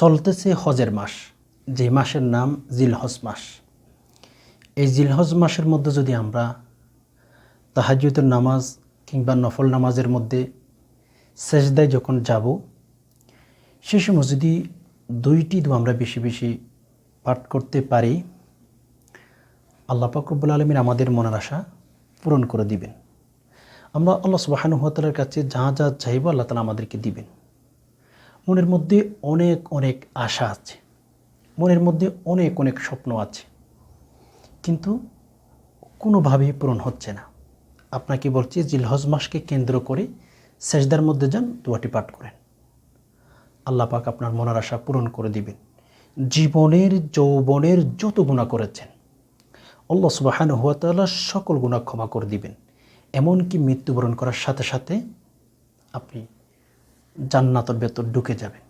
চলতেছে হজের মাস, যে মাসের নাম জিলহজ মাস। এই জিলহজ মাসের মধ্যে যদি আমরা তাহাজ্জুদের নামাজ কিংবা নফল নামাজের মধ্যে সেজদায় যখন যাব, সে সময় যদি দুইটি দু আমরা বেশি বেশি পাঠ করতে পারি, আল্লাহ পাকরবুল আলমীর আমাদের মনের আশা পূরণ করে দিবেন। আমরা আল্লাহ সুবাহানুহতালের কাছে যা যা চাইব আল্লাহ তালা আমাদেরকে দিবেন। মনের মধ্যে অনেক অনেক আশা আছে। মনের মধ্যে অনেক অনেক স্বপ্ন আছে। কিন্তু কোনোভাবেই পূরণ হচ্ছে না। আপনাকে বলছি, জিলহজ মাসকে কেন্দ্র করে সেজদার মধ্যে যান, দোয়াটি পাঠ করেন। আল্লাহ পাক আপনার মনের আশা পূরণ করে দিবেন। জীবনের, যৌবনের যত গুণা করেছেন, আল্লাহ সুবাহান হুয়াতাল্লাহ সকল গুণা ক্ষমা করে দিবেন। এমনকি মৃত্যুবরণ করার সাথে সাথে আপনি জান্নাতের ভেতর ঢুকে যাবে।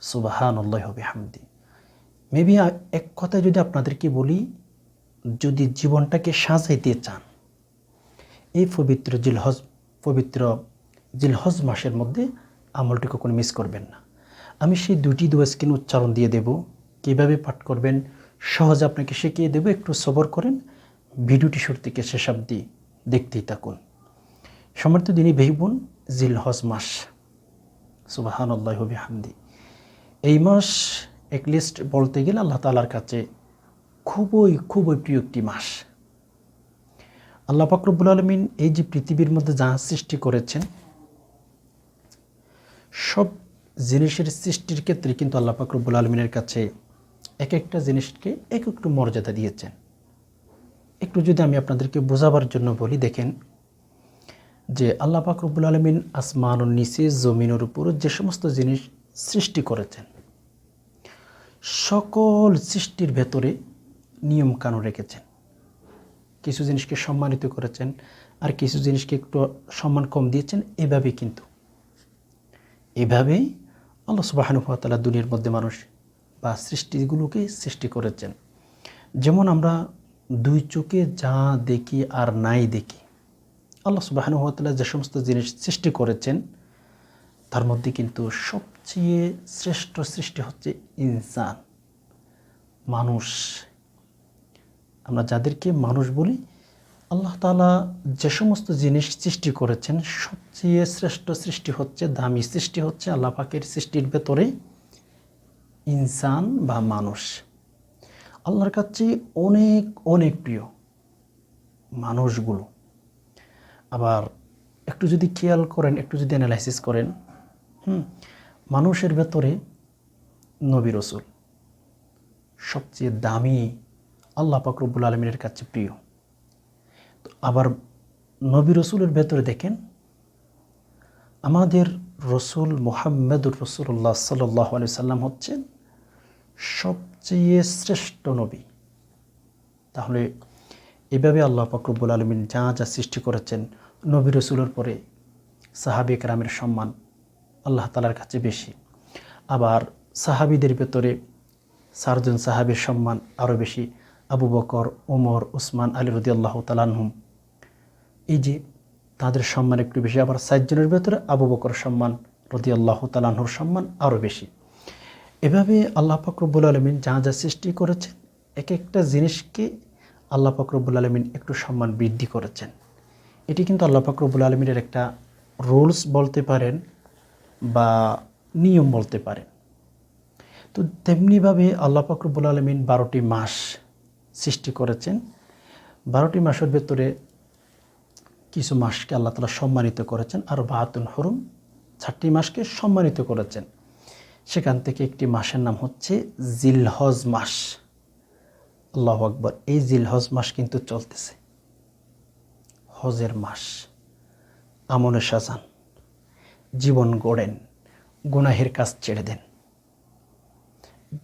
সুবাহান আল্লাহ হবে হামদি মেবি এক কথায় যদি আপনাদেরকে বলি, যদি জীবনটাকে সাজাইতে চান, এই পবিত্র জিলহজ পবিত্র জিলহজ মাসের মধ্যে আমলটি কখনো মিস করবেন না। আমি সেই দুটি দোয়া স্কিন উচ্চারণ দিয়ে দেব। কীভাবে পাঠ করবেন, সহজে আপনাকে শিখিয়ে দেব। একটু সবর করেন, ভিডিওটি শুরু থেকে শেষ দেখতেই থাকুন। সমর্থ দিনই ভেইবুন জিলহজ মাস। সুবাহান আল্লাহ হবি হামদি এই মাস একলিস্ট বলতে গেলে আল্লাহ তালার কাছে খুবই খুবই প্রিয় একটি মাস। আল্লাহ ফাকরবুল আলমিন এই যে পৃথিবীর মধ্যে যা সৃষ্টি করেছেন, সব জিনিসের সৃষ্টির ক্ষেত্রে কিন্তু আল্লাহ ফাকরবুল আলমিনের কাছে এক একটা জিনিসকে এক একটু মর্যাদা দিয়েছেন। একটু যদি আমি আপনাদেরকে বোঝাবার জন্য বলি, দেখেন যে আল্লাহ ফাকরবুল আলমিন আসমান নিচে জমিনের উপর যে সমস্ত জিনিস সৃষ্টি করেছেন, সকল সৃষ্টির ভেতরে নিয়ম কানুন রেখেছেন। কিছু জিনিসকে সম্মানিত করেছেন আর কিছু জিনিসকে একটু সম্মান কম দিয়েছেন, এভাবেই কিন্তু। এভাবেই আল্লাহ সুবাহানুভাতালা দুনিয়ার মধ্যে মানুষ বা সৃষ্টিগুলোকে সৃষ্টি করেছেন। যেমন আমরা দুই চোখে যা দেখি আর নাই দেখি আল্লাহ সুবাহানুভাতালা যে সমস্ত জিনিস সৃষ্টি করেছেন, তার মধ্যে কিন্তু সবচেয়ে শ্রেষ্ঠ সৃষ্টি হচ্ছে ইনসান, মানুষ। আমরা যাদেরকে মানুষ বলি, আল্লাহ তালা যে সমস্ত জিনিস সৃষ্টি করেছেন, সবচেয়ে শ্রেষ্ঠ সৃষ্টি হচ্ছে, দামি সৃষ্টি হচ্ছে, আল্লাহ পাকের সৃষ্টির ভেতরে ইনসান বা মানুষ। আল্লাহর কাছে অনেক অনেক প্রিয় মানুষগুলো। আবার একটু যদি খেয়াল করেন, একটু যদি অ্যানালাইসিস করেন, হুম, মানুষের ভেতরে নবী রসুল সবচেয়ে দামি আল্লাহ পাকরবুল আলমিনের কাছে প্রিয়। তো আবার নবী রসুলের ভেতরে দেখেন, আমাদের রসুল মোহাম্মদুর রসুল্লাহ সাল্লাহ আলি সাল্লাম হচ্ছেন সবচেয়ে শ্রেষ্ঠ নবী। তাহলে এভাবে আল্লাহ পাকরবুল আলমিন যা যা সৃষ্টি করেছেন নবী রসুলের পরে সাহাবি একরামের সম্মান আল্লাহ তালার কাছে বেশি। আবার সাহাবিদের ভেতরে সারজন সাহাবির সম্মান আরও বেশি। আবু বকর ওমর উসমান, আলী রদি আল্লাহ তালানহুম এই যে তাদের সম্মান একটু বেশি, আবার সাতজনের ভেতরে আবু বকর সম্মান রদি আল্লাহ তালানহুর সম্মান আরও বেশি। এভাবে আল্লাহ ফকরবুল আলমিন যা যা সৃষ্টি করেছেন, এক একটা জিনিসকে আল্লাহ ফকরবুল আলমিন একটু সম্মান বৃদ্ধি করেছেন। এটি কিন্তু আল্লাহ ফকরবুল আলমিনের একটা রুলস বলতে পারেন বা নিয়ম বলতে পারেন। তো তেমনিভাবে আল্লাহ ফকরবুল আলমিন বারোটি মাস সৃষ্টি করেছেন। বারোটি মাসের ভেতরে কিছু মাসকে আল্লাহ তালা সম্মানিত করেছেন আর বাহাতুন হরুম চারটি মাসকে সম্মানিত করেছেন। সেখান থেকে একটি মাসের নাম হচ্ছে জিলহজ মাস। আল্লাহ আকবর, এই জিলহজ মাস কিন্তু চলতেছে। হজের মাস আমনে সাজান, জীবন গড়েন, গুনাহের কাজ ছেড়ে দেন।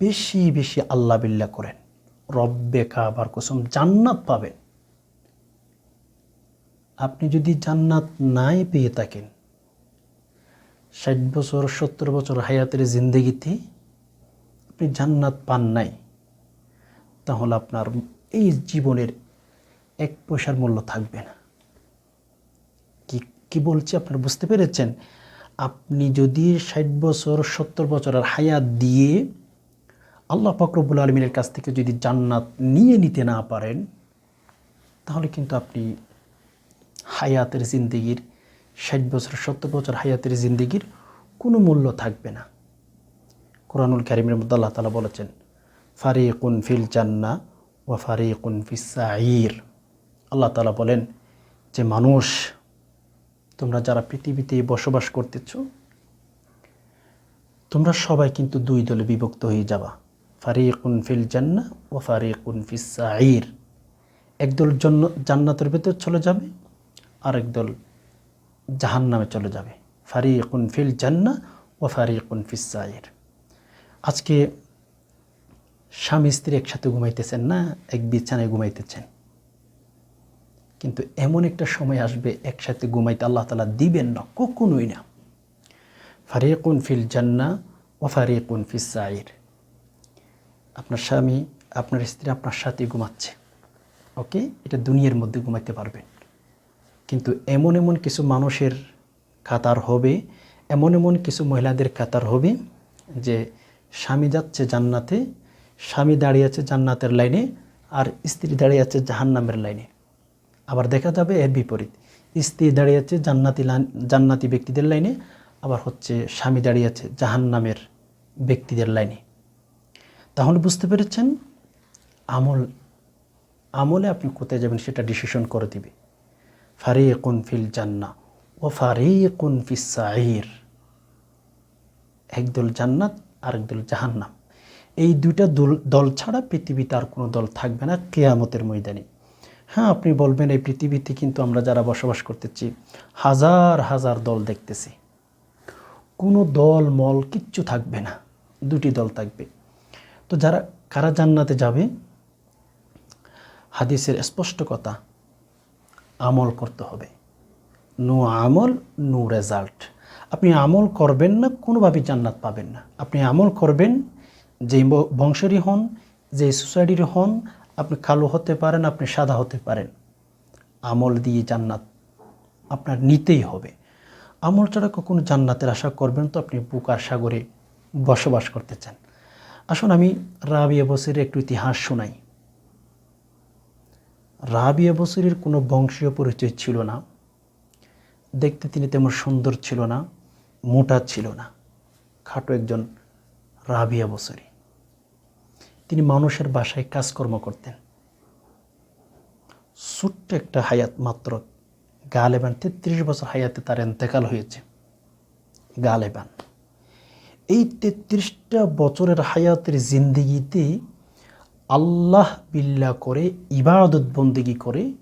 বেশি বেশি আল্লাহ বিল্লা করেন। রব্বে কাবার কুসুম জান্নাত পাবেন। আপনি যদি জান্নাত নাই পেয়ে থাকেন, ষাট বছর, সত্তর বছর হায়াতের জিন্দগিতে আপনি জান্নাত পান নাই। তাহলে আপনার এই জীবনের এক পয়সার মূল্য থাকবে না। কি কি বলছি আপনারা বুঝতে পেরেছেন? আপনি যদি ষাট বছর, সত্তর বছরের হায়াত দিয়ে আল্লাহ ফকরবুল আলমিনের কাছ থেকে যদি জান্নাত নিয়ে নিতে না পারেন, তাহলে কিন্তু আপনি হায়াতের জিন্দিগির, ষাট বছর, সত্তর বছর হায়াতের জিন্দিগির কোনো মূল্য থাকবে না। কোরআনুল কারিমের মধ্যে আল্লাহ তালা বলেছেন ফারিকুন ফিল জান্না ও ফারিকুন ফিসাইর আল্লাহ তালা বলেন, যে মানুষ, তোমরা যারা পৃথিবীতে বসবাস করতেছ, তোমরা সবাই কিন্তু দুই দলে বিভক্ত হয়ে যাবা। ফারিকুন ফিল জান্না ও ফারিকুন ফিসাইর একদল জন্য জান্নাতের ভেতর চলে যাবে আর একদল জাহান নামে চলে যাবে। ফারিকুন ফিল জান্না ও ফারিকুন ফিসাইর আজকে স্বামী স্ত্রী একসাথে ঘুমাইতেছেন না, এক বিছানায় ঘুমাইতেছেন। কিন্তু এমন একটা সময় আসবে, একসাথে ঘুমাইতে আল্লাহ তালা দিবেন না, কখনোই না। ফারিকুন ফিল জান্না ও ফারিকুন ফিসাইর আপনার স্বামী, আপনার স্ত্রী আপনার সাথে ঘুমাচ্ছে, ওকে? এটা দুনিয়ার মধ্যে ঘুমাইতে পারবেন। কিন্তু এমন এমন কিছু মানুষের কাতার হবে, এমন এমন কিছু মহিলাদের কাতার হবে যে স্বামী যাচ্ছে জান্নাতে স্বামী দাঁড়িয়ে আছে জান্নাতের লাইনে আর স্ত্রী দাঁড়িয়ে আছে জাহান্নামের লাইনে। আবার দেখা যাবে এর বিপরীত। স্ত্রী দাঁড়িয়ে আছে জান্নাতি জান্নাতি ব্যক্তিদের লাইনে, আবার হচ্ছে স্বামী দাঁড়িয়ে আছে জাহান্নামের ব্যক্তিদের লাইনে। তাহলে বুঝতে পেরেছেন? আমল, আমলে আপনি কোথায় যাবেন সেটা ডিসিশন করে দিবে। ফারিকুন ফিল জান্না ও ফারিকুন ফিস সাইর একদল জান্নাত আর একদল জাহান্নাম। এই দুইটা দল ছাড়া পৃথিবীতে আর কোনো দল থাকবে না কেয়ামতের ময়দানে। হ্যাঁ আপনি বলবেন এই পৃথিবীতে কিন্তু আমরা যারা বসবাস করতেছি, হাজার হাজার দল দেখতেছি। কোনো দল, মল কিচ্ছু থাকবে না, দুটি দল থাকবে। তো যারা, কারা জান্নাতে যাবে? হাদিসের স্পষ্ট কথা, আমল করতে হবে। নো আমল, নো রেজাল্ট। আপনি আমল করবেন না, কোনোভাবেই জান্নাত পাবেন না। আপনি আমল করবেন যে বংশেরই হন, যে সোসাইটির হন, আপনি কালো হতে পারেন, আপনি সাদা হতে পারেন। আমল দিয়ে জান্নাত আপনার নিতেই হবে। আমল ছাড়া কখনো জান্নাতের আশা করবেন তো আপনি বুকার সাগরে বসবাস করতে চান। আসুন আমি রাবিয়া বসিরের একটু ইতিহাস শোনাই। রাবিয়া বসিরের কোনো বংশীয় পরিচয় ছিল না। দেখতে তিনি তেমন সুন্দর ছিল না, মোটা ছিল না। খাটো একজন রাবিয়া বসরি তিনি মানুষের বাসায় কাজকর্ম করতেন। ছোট্ট একটা হায়াত মাত্র গালেবান, তেত্রিশ বছর হায়াতে তার এন্তেকাল হয়েছে। গালেবান। এই তেত্রিশটা বছরের হায়াতের জিন্দিগিতে আল্লাহ বিল্লা করে, ইবাদত বন্দিগি করে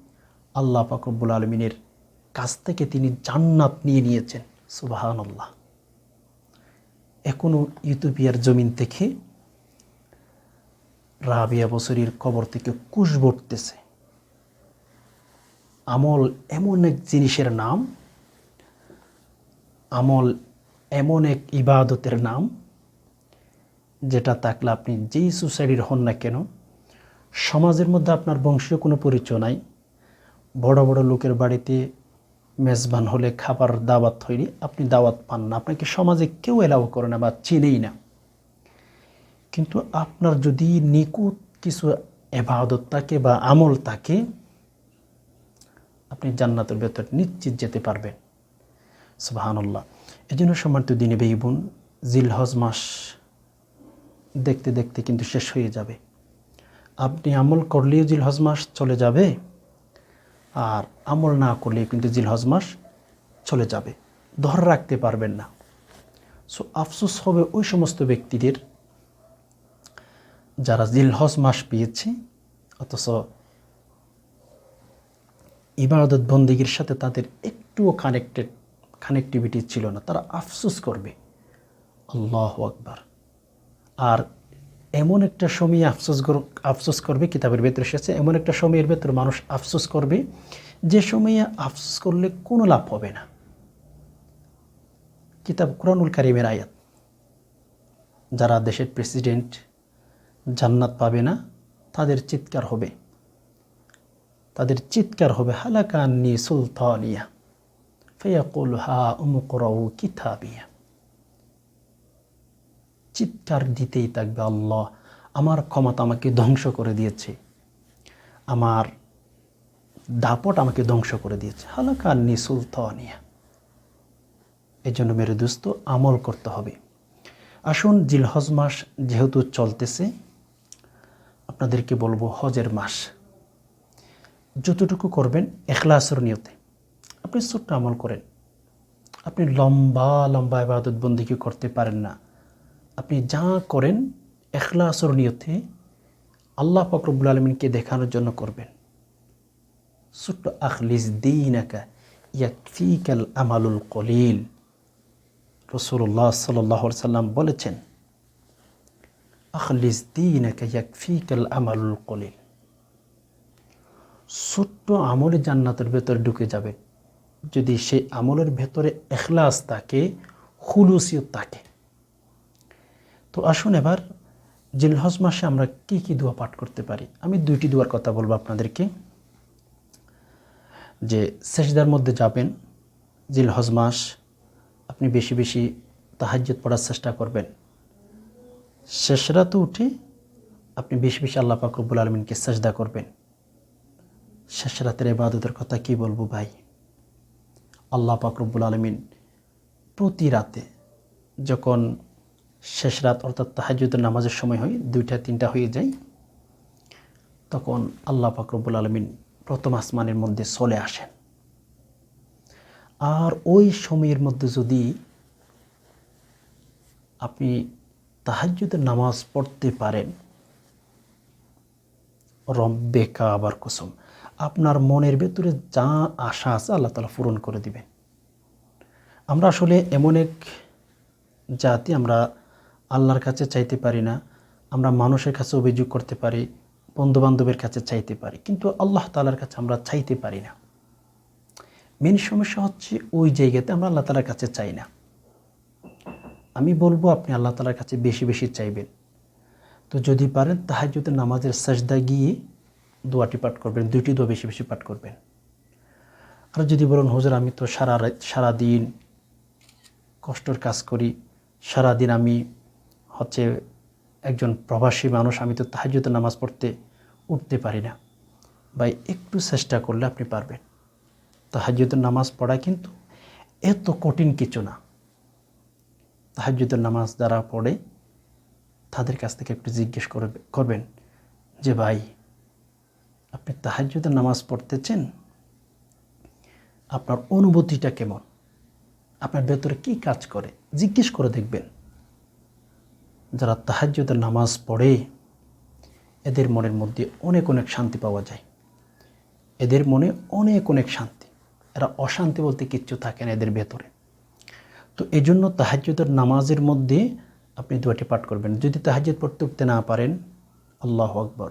আল্লাহ পাকরবুল আলমিনের কাছ থেকে তিনি জান্নাত নিয়ে নিয়েছেন। সুবাহান আল্লাহ এখনও ইউটোপিয়ার জমিন থেকে রাবিয়া বসরির কবর থেকে কুশ বটতেছে আমল এমন এক জিনিসের নাম, আমল এমন এক ইবাদতের নাম, যেটা থাকলে আপনি যেই সোসাইটির হন না কেন, সমাজের মধ্যে আপনার বংশীয় কোনো পরিচয় নাই। বড় বড় লোকের বাড়িতে মেজবান হলে খাবার দাওয়াত হয়নি, আপনি দাওয়াত পান না। আপনাকে সমাজে কেউ এলাও করে না বা চেনেই না। কিন্তু আপনার যদি নিকুত কিছু এবাদত থাকে বা আমল থাকে, আপনি জান্নাতের ভেতর নিশ্চিত যেতে পারবেন। সুবাহান্লাহ এই জন্য সম্মানিত দিনে বেই বোন, জিলহজ মাস দেখতে দেখতে কিন্তু শেষ হয়ে যাবে। আপনি আমল করলেও জিলহজ মাস চলে যাবে। আর আমল না করলে কিন্তু জিলহজ মাস চলে যাবে। ধর রাখতে পারবেন না। সো আফসোস হবে ওই সমস্ত ব্যক্তিদের যারা জিলহজ মাস পেয়েছে, অথচ ইবাদত বন্দিগির সাথে তাদের একটুও কানেক্টেড কানেক্টিভিটি ছিল না। তারা আফসোস করবে, আল্লাহ আকবার। আর এমন একটা সময় আফসোস আফসোস করবে, কিতাবের ভেতরে এসেছে, এমন একটা সময়ের ভেতর মানুষ আফসোস করবে, যে সময়ে আফসোস করলে কোনো লাভ হবে না। কিতাব কোরআনুল কারিমের আয়াত, যারা দেশের প্রেসিডেন্ট জান্নাত পাবে না, তাদের চিৎকার হবে। তাদের চিৎকার হবে, হালাকান্নি সুলতানিয়া ফেয়াকুল হা উমুকরাউ কিতাবিয়া। চিৎকার দিতেই থাকবে, আল্লাহ, আমার ক্ষমতা আমাকে ধ্বংস করে দিয়েছে। আমার দাপট আমাকে ধ্বংস করে দিয়েছে। হালাকান্নি সুলতানিয়া। এই জন্য মেরে দোস্ত, আমল করতে হবে। আসুন, জিলহজ মাস যেহেতু চলতেছে, আপনাদেরকে বলব হজের মাস। যতটুকু করবেন এখলাসের নিয়তে। আপনি ছোট্ট আমল করেন। আপনি লম্বা লম্বা ইবাদত বন্দিকে করতে পারেন না। আপনি যা করেন এখলাসর নিয়তে আল্লাহ ফকরবুল আলমিনকে দেখানোর জন্য করবেন। ছোট্ট আখলিস দিনাকা ইয়াকফিকাল আমালুল কলিল। রসুল্লাহ সাল্লাহ সাল্লাম বলেছেন, আখলিস দিনাকা ইয়াকফিকাল আমালুল কলিল। ছোট্ট আমলে জান্নাতের ভেতরে ঢুকে যাবে। যদি সেই আমলের ভেতরে এখলাস থাকে হুলুসিয়ত থাকে। তো আসুন এবার জিলহজ মাসে আমরা কি কি দোয়া পাঠ করতে পারি? আমি দুইটি দোয়ার কথা বলব আপনাদেরকে। যে সেজদার মধ্যে যাবেন, জিলহজ মাস, আপনি বেশি বেশি তাহাজ্জত পড়ার চেষ্টা করবেন। শেষ রাতে উঠে আপনি বেশি বেশি আল্লাহ পাকরবুল আলমিনকে সেজদা করবেন। শেষ রাতের এবাদতের কথা কি বলব ভাই? আল্লাহ পাকরবুল আলমিন প্রতি রাতে যখন শেষ রাত অর্থাৎ তাহাজুদের নামাজের সময় হয়, দুইটা, তিনটা হয়ে যায়। তখন আল্লাহ পাকরবুল আলমিন প্রথম আসমানের মধ্যে চলে আসেন। আর ওই সময়ের মধ্যে যদি আপনি তাহাজুদের নামাজ পড়তে পারেন, রব্বে কাবার কুসুম, আপনার মনের ভেতরে যা আশা আছে আল্লাহ তালা পূরণ করে দিবেন। আমরা আসলে এমন এক জাতি, আমরা আল্লাহর কাছে চাইতে পারি না, আমরা মানুষের কাছে অভিযোগ করতে পারি, বন্ধুবান্ধবের কাছে চাইতে পারি, কিন্তু আল্লাহ তালার কাছে আমরা চাইতে পারি না। মেন সমস্যা হচ্ছে ওই জায়গাতে আমরা আল্লাহ তালার কাছে চাই না। আমি বলব আপনি আল্লাহ তালার কাছে বেশি বেশি চাইবেন। তো যদি পারেন যদি নামাজের সাজদা গিয়ে দোয়াটি পাঠ করবেন, দুইটি দোয়া বেশি বেশি পাঠ করবেন। আর যদি বলুন, হুজুর, আমি তো সারা সারাদিন কষ্টর কাজ করি, সারাদিন আমি হচ্ছে একজন প্রবাসী মানুষ, আমি তো তাহাজুতে নামাজ পড়তে উঠতে পারি না। ভাই, একটু চেষ্টা করলে আপনি পারবেন। তাহাজুদের নামাজ পড়া কিন্তু এত কঠিন কিছু না। তাহাজুদের নামাজ যারা পড়ে, তাদের কাছ থেকে একটু জিজ্ঞেস করবে, করবেন যে, ভাই, আপনি তাহাজুদের নামাজ পড়তেছেন? আপনার অনুভূতিটা কেমন? আপনার ভেতরে কি কাজ করে? জিজ্ঞেস করে দেখবেন। যারা তাহাজ্যদের নামাজ পড়ে, এদের মনের মধ্যে অনেক অনেক শান্তি পাওয়া যায়। এদের মনে অনেক অনেক শান্তি। এরা অশান্তি বলতে কিচ্ছু থাকে না এদের ভেতরে। তো এই জন্য তাহাজ্যদের নামাজের মধ্যে আপনি দুয়াটি পাঠ করবেন। যদি তাহাজ্যদ পড়তে উঠতে না পারেন, আল্লাহ আকবর।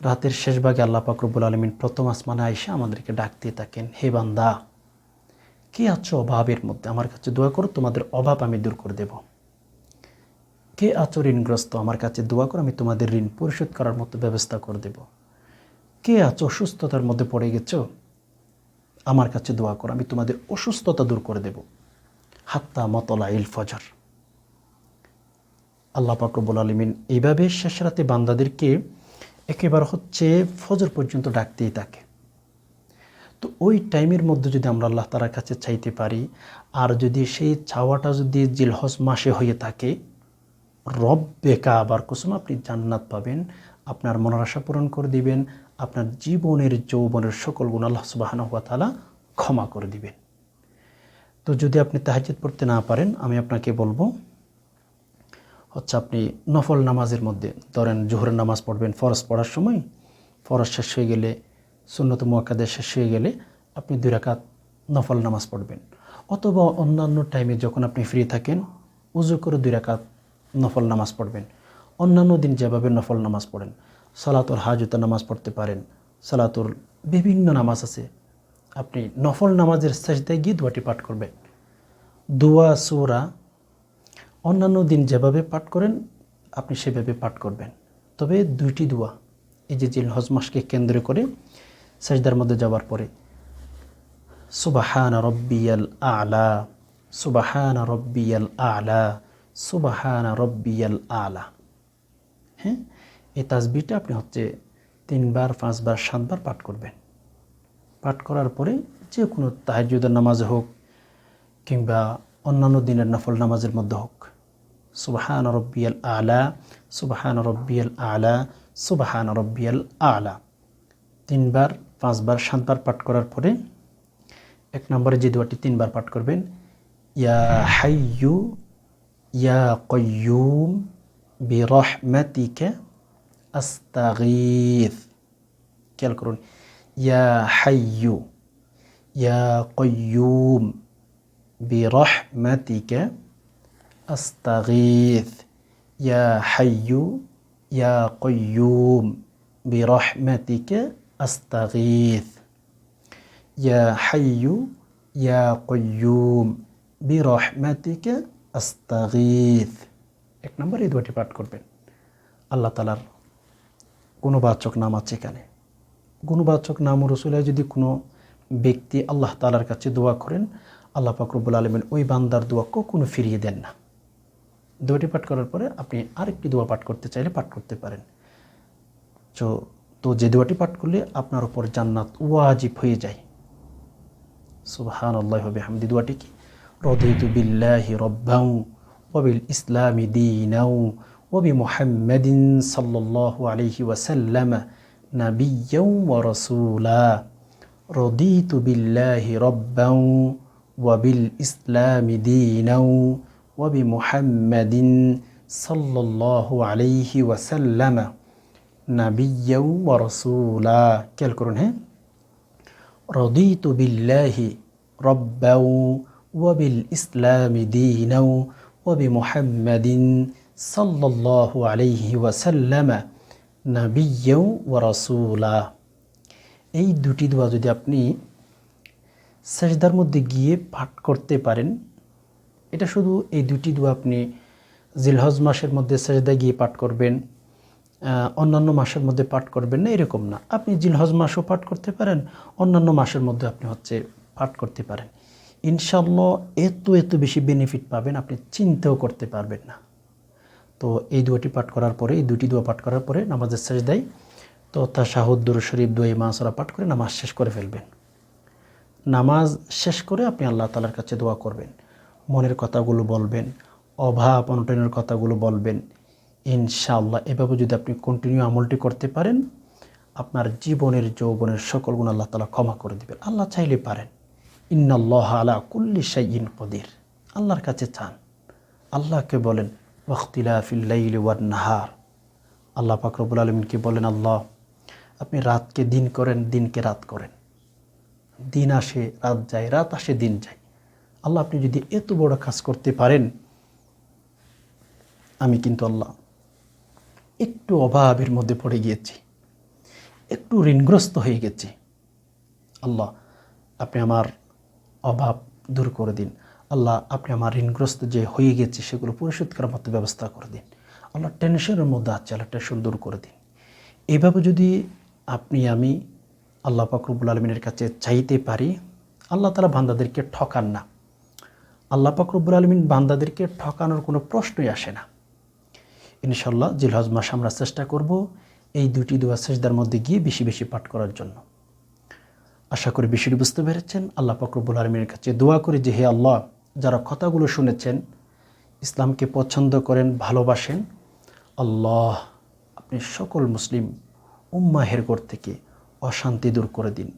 রাতের শেষ ভাগে আল্লাহ পাকরবুল আলমিন প্রথম আসমানে আইসে আমাদেরকে ডাক দিয়ে থাকেন, হে বান্দা, কে আছো অভাবের মধ্যে? আমার কাছে দোয়া করো, তোমাদের অভাব আমি দূর করে দেব। কে আছো ঋণগ্রস্ত? আমার কাছে দোয়া করো আমি তোমাদের ঋণ পরিশোধ করার মতো ব্যবস্থা করে দেব। কে আছো অসুস্থতার মধ্যে পড়ে গেছো? আমার কাছে দোয়া করো, আমি তোমাদের অসুস্থতা দূর করে দেব। হাত্তা মতলা ইল ফজর। আল্লাহ পাকরবুল আলমিন এইভাবে শেষ রাতে বান্দাদেরকে একেবারে হচ্ছে ফজর পর্যন্ত ডাকতেই থাকে। তো ওই টাইমের মধ্যে যদি আমরা আল্লাহ তালার কাছে চাইতে পারি, আর যদি সেই চাওয়াটা যদি জিলহজ মাসে হয়ে থাকে রব বেকা আবার কুসুম আপনি জান্নাত পাবেন, আপনার মনের আশা পূরণ করে দিবেন, আপনার জীবনের যৌবনের সকল গুণ আল্লাহ সুবাহান তালা ক্ষমা করে দিবেন। তো যদি আপনি তাহাজিদ পড়তে না পারেন, আমি আপনাকে বলব, হচ্ছে আপনি নফল নামাজের মধ্যে, ধরেন জোহরের নামাজ পড়বেন ফরজ পড়ার সময়, ফরজ শেষ হয়ে গেলে, সুন্নত মোয়াক্কাদের শেষ হয়ে গেলে আপনি দুই রাকাত নফল নামাজ পড়বেন। অথবা অন্যান্য টাইমে যখন আপনি ফ্রি থাকেন, উজু করে দুই রাকাত নফল নামাজ পড়বেন। অন্যান্য দিন যেভাবে নফল নামাজ পড়েন সালাতুর হাজুতা নামাজ পড়তে পারেন সালাতুর বিভিন্ন নামাজ আছে। আপনি নফল নামাজের শেষদায় গিয়ে দোয়াটি পাঠ করবেন। দোয়া, সুরা, অন্যান্য দিন যেভাবে পাঠ করেন, আপনি সেভাবে পাঠ করবেন। তবে দুইটি দোয়া, এই যে জিল হজ মাসকে কেন্দ্র করে সেজদার মধ্যে যাওয়ার পরে, সুবাহান রব্বিয়াল আলা, সুবাহান রব্বিয়াল আলা সুবাহান রব্বিয়াল আলা। হ্যাঁ? এই তাসবিটা আপনি হচ্ছে তিনবার, পাঁচবার, সাতবার পাঠ করবেন। পাঠ করার পরে যে কোনো তাহাজুদের নামাজ হোক কিংবা অন্যান্য দিনের নফল নামাজের মধ্যে হোক, সুবাহান রব্বিয়াল আলা, সুবাহান রব্বিয়াল আলা, সুবাহান রব্বিয়াল আলা। তিনবার, পাঁচবার, সাতবার পাঠ করার পরে এক নম্বরে যে দোয়াটি তিনবার পাঠ করবেন, ইয়া হাইয়ু ইয়া কয়ুম বিরহমাতিকা আস্তাগীথ খেয়াল করুন ইয়া হাইয়ু ইয়া কয়ুম বিরহমাতিকা আস্তাগীথ ইয়া হাইয়ু ইয়া কয়ুম বিরহমাতিকা আস্তাগীথ ইয়া হাইয়ু ইয়া কয়ুম আস্তাগীথ এক নম্বর এই দুটি পাঠ করবেন। আল্লাহ তালার গুণবাচক নাম আছে এখানে। গুণবাচক নাম রসুলে যদি কোনো ব্যক্তি আল্লাহ তালার কাছে দোয়া করেন, আল্লাহ ফাকরবুল আলমিন ওই বান্দার দোয়া কখনো ফিরিয়ে দেন না। দোয়াটি পাঠ করার পরে আপনি আরেকটি দোয়া পাঠ করতে চাইলে পাঠ করতে পারেন। তো তো যে দোয়াটি পাঠ করলে আপনার উপর জান্নাত ওয়াজিব হয়ে যায়। সুবহান আল্লাহ হবে হামদি দোয়াটি কি? رضيت بالله ربا وبالإسلام دينا وبمحمد صلى الله عليه وسلم نبيا ورسولا. رضيت بالله ربا وبالإسلام دينا وبمحمد صلى الله عليه وسلم نبيا ورسولا. كالكرون رضيت بالله ربا وبالإسلام دينا وبمحمد صلى الله عليه وسلم نبيا ورسولا এই দুটি দোয়া যদি আপনি সেজদার মধ্যে গিয়ে পাঠ করতে পারেন এটা শুধু এই দুটি দোয়া আপনি জিলহজ মাসের মধ্যে সেজদা গিয়ে পাঠ করবেন অন্যান্য মাসের মধ্যে পাঠ করবেন না এরকম না আপনি জিলহজ মাসও পাঠ করতে পারেন অন্যান্য মাসের মধ্যে আপনি হচ্ছে পাঠ করতে পারেন ইনশাল্লাহ এত এত বেশি বেনিফিট পাবেন, আপনি চিন্তাও করতে পারবেন না। তো এই দুটি পাঠ করার পরে, এই দুটি দোয়া পাঠ করার পরে নামাজের শেষ দেয় তো তা শাহুদ্দুর শরীফ, দোয়া মাসরা পাঠ করে নামাজ শেষ করে ফেলবেন। নামাজ শেষ করে আপনি আল্লাহ তালার কাছে দোয়া করবেন। মনের কথাগুলো বলবেন, অভাব, অনটনের কথাগুলো বলবেন। ইনশাআল্লাহ এভাবে যদি আপনি কন্টিনিউ আমলটি করতে পারেন, আপনার জীবনের যৌবনের সকল গুণ আল্লাহ তালা ক্ষমা করে দেবেন। আল্লাহ চাইলে পারেন। ইন্নাল্লাহ আলা কুল্লি ইন কদির আল্লাহর কাছে চান। আল্লাহকে বলেন ওয়াক্তিলা ফিল্লাইল ওয়ান নাহার। আল্লাহ ফাকরবুল আলমিনকে বলেন, আল্লাহ, আপনি রাতকে দিন করেন, দিনকে রাত করেন। দিন আসে, রাত যায়, রাত আসে, দিন যায়। আল্লাহ, আপনি যদি এত বড় কাজ করতে পারেন, আমি কিন্তু আল্লাহ একটু অভাবের মধ্যে পড়ে গিয়েছি। একটু ঋণগ্রস্ত হয়ে গেছি। আল্লাহ, আপনি আমার অভাব দূর করে দিন। আল্লাহ আপনি আমার ঋণগ্রস্ত যে হয়ে গেছে সেগুলো পরিশোধ করার মতো ব্যবস্থা করে দিন। আল্লাহ টেনশনের মধ্যে আছে, আল্লাহ টেনশন দূর করে দিন। এইভাবে যদি আপনি, আমি আল্লাহ পাকরবুল আলমিনের কাছে চাইতে পারি, আল্লাহ তালা বান্দাদেরকে ঠকান না। আল্লাহ পাকরবুল আলমিন বান্দাদেরকে ঠকানোর কোনো প্রশ্নই আসে না। ইনশাল্লাহ জিলহজ মাস আমরা চেষ্টা করব এই দুটি দোয়া শেষদার মধ্যে গিয়ে বেশি বেশি পাঠ করার জন্য। আশা করি বিষয়টি বুঝতে পেরেছেন। আল্লাহ ফকরবুল আলমীর কাছে দোয়া করি যে হে আল্লাহ, যারা কথাগুলো শুনেছেন, ইসলামকে পছন্দ করেন, ভালোবাসেন, আল্লাহ আপনি সকল মুসলিম উম্মাহের গড় থেকে অশান্তি দূর করে দিন।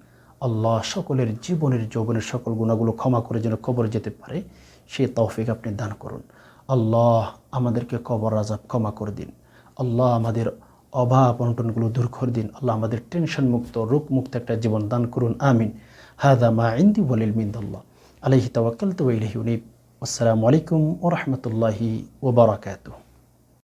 আল্লাহ সকলের জীবনের যৌবনের সকল গুণাগুলো ক্ষমা করে যেন কবর যেতে পারে, সে তৌফিক আপনি দান করুন। আল্লাহ আমাদেরকে কবর আজাব ক্ষমা করে দিন। আল্লাহ আমাদের অভাব অনটনগুলো দূর করে দিন। আল্লাহ আমাদের টেনশন মুক্ত, রোগ মুক্ত একটা জীবন দান করুন। আমিন। হাদা মা ইন্দি ওয়ালিল মিন্দাল্লাহ। আলহি তাওয়াক্কাল তো ইলহি আসসালামু আলাইকুম ওরহমতুল্লাহি ওবরাকাতুহ